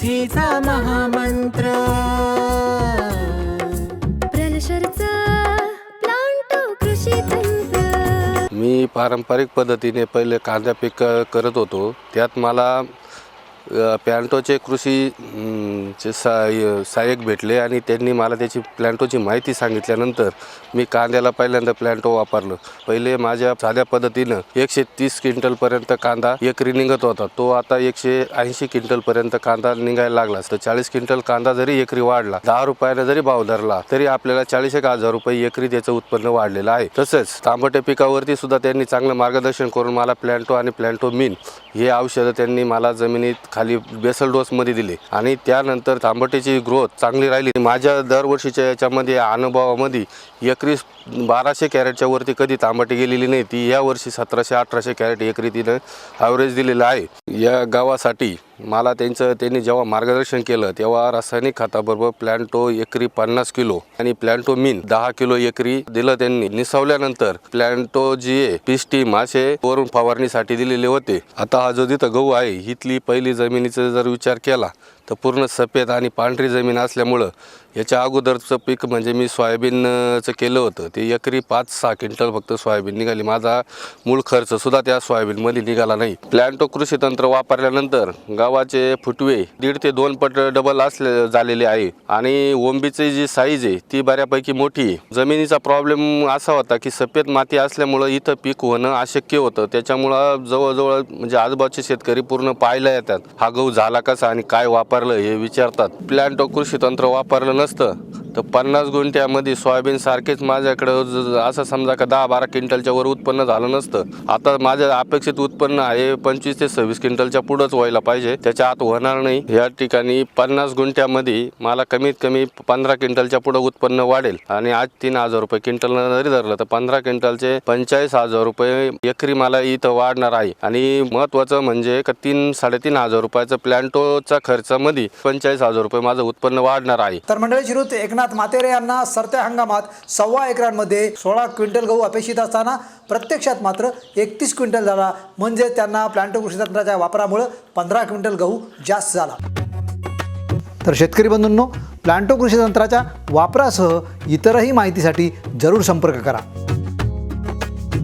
शेतीचा महामंत्र. प्रलशरचा प्लांटो कृषी तंत्र. मी पारंपरिक पद्धतीने पहिले कांदा पीक करत होतो. त्यात मला प्लॅन्टोचे कृषी चे सहाय्य सहाय्यक भेटले आणि त्यांनी मला त्याची प्लॅन्टोची माहिती सांगितल्यानंतर मी कांद्याला पहिल्यांदा प्लॅन्टो वापरलं. पहिले माझ्या साध्या पद्धतीनं एकशे तीस क्विंटलपर्यंत कांदा एकरी निघत होता. तो आता एकशे ऐंशी क्विंटलपर्यंत कांदा निघायला लागला. तर चाळीस क्विंटल कांदा जरी एकरी वाढला दहा रुपयाने जरी भाव धरला तरी आपल्याला चाळीस एक हजार रुपये एकरी त्याचं उत्पन्न वाढलेलं आहे. तसंच तांबटे पिकावरती सुद्धा त्यांनी चांगलं मार्गदर्शन करून मला प्लॅन्टो आणि प्लॅन्टो मिन हे औषधं त्यांनी मला जमिनीत खाली बेसल डोसमध्ये दिले. आणि त्यानंतर तांबटेची ग्रोथ चांगली राहिली. माझ्या दरवर्षीच्या याच्यामध्ये अनुभवामध्ये एकरीस बाराशे कॅरेटच्या वरती कधी तांबटी गेलेली नाही. ती या वर्षी सतराशे अठराशे कॅरेट एकरी तिनं ॲव्हरेज दिलेलं आहे. या गावासाठी मला त्यांचं त्यांनी जेव्हा मार्गदर्शन केलं तेव्हा रासायनिक खताबरोबर प्लॅन्टो एकरी पन्नास किलो आणि प्लॅन्टो मिन दहा किलो एकरी दिलं त्यांनी. निसवल्यानंतर प्लॅन्टो जी आहे पिस्टी मासे वरून फवारणीसाठी दिलेले होते. आता हा जो तिथं गहू आहे इथली पहिली जमिनीचा जर विचार केला तर पूर्ण सफेद आणि पांढरी जमीन असल्यामुळं याच्या अगोदरचं पीक म्हणजे मी सोयाबीनचं केलं होतं. ते एकरी पाच सहा क्विंटल फक्त सोयाबीन निघाली. माझा मूळ खर्च सुद्धा त्या सोयाबीनमध्ये निघाला नाही. प्लॅन्टो कृषी तंत्र वापरल्यानंतर गावाचे फुटवे दीड ते दोन पट डबल असले झालेले आहे. आणि ओंबीची जी साईज आहे ती बऱ्यापैकी मोठी आहे. जमिनीचा प्रॉब्लेम असा होता की सफेद माती असल्यामुळं इथं पीक होणं अशक्य होतं. त्याच्यामुळं जवळजवळ म्हणजे आजूबाजूचे शेतकरी पूर्ण पाहायला येतात. हा गहू झाला कसा आणि काय वापर वापरलं हे विचारतात. प्लॅन्टो कृषी तंत्र वापरलं नसतं. तर पन्नास गुंठ्यामध्ये सोयाबीन सारखेच माझ्याकडं असं समजा का दहा बारा क्विंटलच्या वर उत्पन्न झालं नसतं. आता माझं अपेक्षित उत्पन्न आहे पंचवीस ते सव्वीस क्विंटलच्या पुढंच व्हायला पाहिजे. त्याच्या आत होणार नाही. या ठिकाणी पन्नास गुंठ्यामध्ये मला कमीत कमी पंधरा क्विंटलच्या पुढं उत्पन्न वाढेल. आणि आज तीन हजार रुपये क्विंटल जरी धरलं तर पंधरा क्विंटलचे पंचेचाळीस हजार रुपये एकरी मला इथं वाढणार आहे. आणि महत्त्वाचं म्हणजे का तीन साडेतीन हजार रुपयाचं प्लॅन्टोचा खर्चामध्ये पंचेचाळीस हजार रुपये माझं उत्पन्न वाढणार आहे. तर मंडळी श्रीयुत एकनाथ मातेरे यांना सरत्या हंगामात सव्वा एकरांमध्ये सोळा क्विंटल गहू अपेक्षित असताना प्रत्यक्षात मात्र एकतीस क्विंटल झाला. म्हणजे त्यांना प्लांटो कृषी तंत्राच्या वापरामुळं पंधरा क्विंटल गहू जास्त झाला. तर शेतकरी बंधूंनो प्लांटो कृषी तंत्राच्या वापरासह इतरही माहितीसाठी जरूर संपर्क करा.